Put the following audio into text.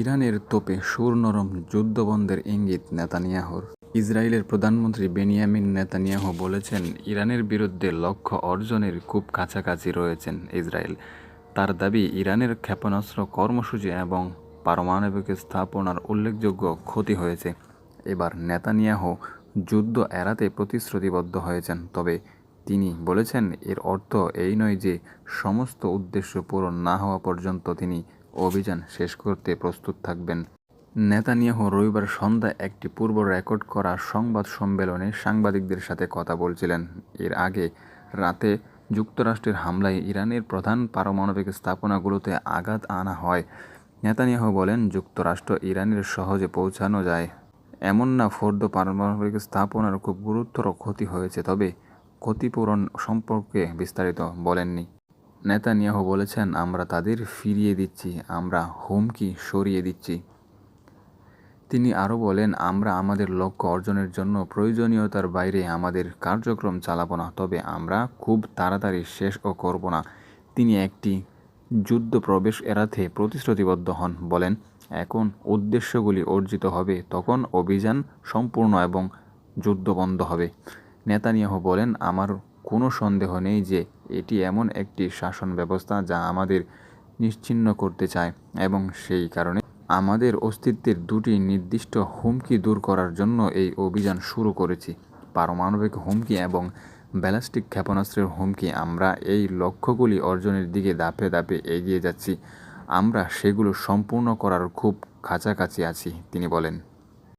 ইরানের তোপে সুর নরম যুদ্ধবন্ধের ইঙ্গিত নেতানিয়াহুর। ইসরায়েলের প্রধানমন্ত্রী বেনিয়ামিন নেতানিয়াহু বলেছেন, ইরানের বিরুদ্ধে লক্ষ্য অর্জনের খুব কাছাকাছি রয়েছেন ইসরায়েল। তার দাবি, ইরানের ক্ষেপণাস্ত্র কর্মসূচি এবং পারমাণবিক স্থাপনার উল্লেখযোগ্য ক্ষতি হয়েছে। এবার নেতানিয়াহু যুদ্ধ এড়াতে প্রতিশ্রুতিবদ্ধ হয়েছেন, তবে তিনি বলেছেন, এর অর্থ এই নয় যে সমস্ত উদ্দেশ্য পূরণ না হওয়া পর্যন্ত তিনি অভিযান শেষ করতে প্রস্তুত থাকবেন। নেতানিয়াহু রবিবার সন্ধ্যায় একটি পূর্ব রেকর্ড করা সংবাদ সম্মেলনে সাংবাদিকদের সাথে কথা বলছিলেন। এর আগে রাতে যুক্তরাষ্ট্রের হামলায় ইরানের প্রধান পারমাণবিক স্থাপনাগুলোতে আঘাত আনা হয়। নেতানিয়াহু বলেন, যুক্তরাষ্ট্র ইরানের সহজে পৌঁছানো যায়। এমন না ফোর্দ পারমাণবিক স্থাপনার খুব গুরুতর ক্ষতি হয়েছে, তবে ক্ষতিপূরণ সম্পর্কে বিস্তারিত বলেননি। নেতানিয়াহু বলেছেন, আমরা তাদের ফিরিয়ে দিচ্ছি, আমরা হুমকি সরিয়ে দিচ্ছি। তিনি আরও বলেন, আমরা আমাদের লক্ষ্য অর্জনের জন্য প্রয়োজনীয়তার বাইরে আমাদের কার্যক্রম চালাবো না, তবে আমরা খুব তাড়াতাড়ি শেষও করব না। তিনি একটি যুদ্ধ প্রবেশ এড়াতে প্রতিশ্রুতিবদ্ধ হন, বলেন, এখন উদ্দেশ্যগুলি অর্জিত হবে, তখন অভিযান সম্পূর্ণ এবং যুদ্ধ বন্ধ হবে। নেতানিয়াহু বলেন, আমার কোনো সন্দেহ নেই যে এটি এমন একটি শাসন ব্যবস্থা যা আমাদের নিশ্চিহ্ন করতে চায় এবং সেই কারণে আমাদের অস্তিত্বের দুটি নির্দিষ্ট হুমকি দূর করার জন্য এই অভিযান শুরু করেছি। পারমাণবিক হুমকি এবং ব্যালিস্টিক ক্ষেপণাস্ত্রের হুমকি, আমরা এই লক্ষ্যগুলি অর্জনের দিকে ধাপে ধাপে এগিয়ে যাচ্ছি। আমরা সেগুলো সম্পূর্ণ করার খুব কাছাকাছি আছি, তিনি বলেন।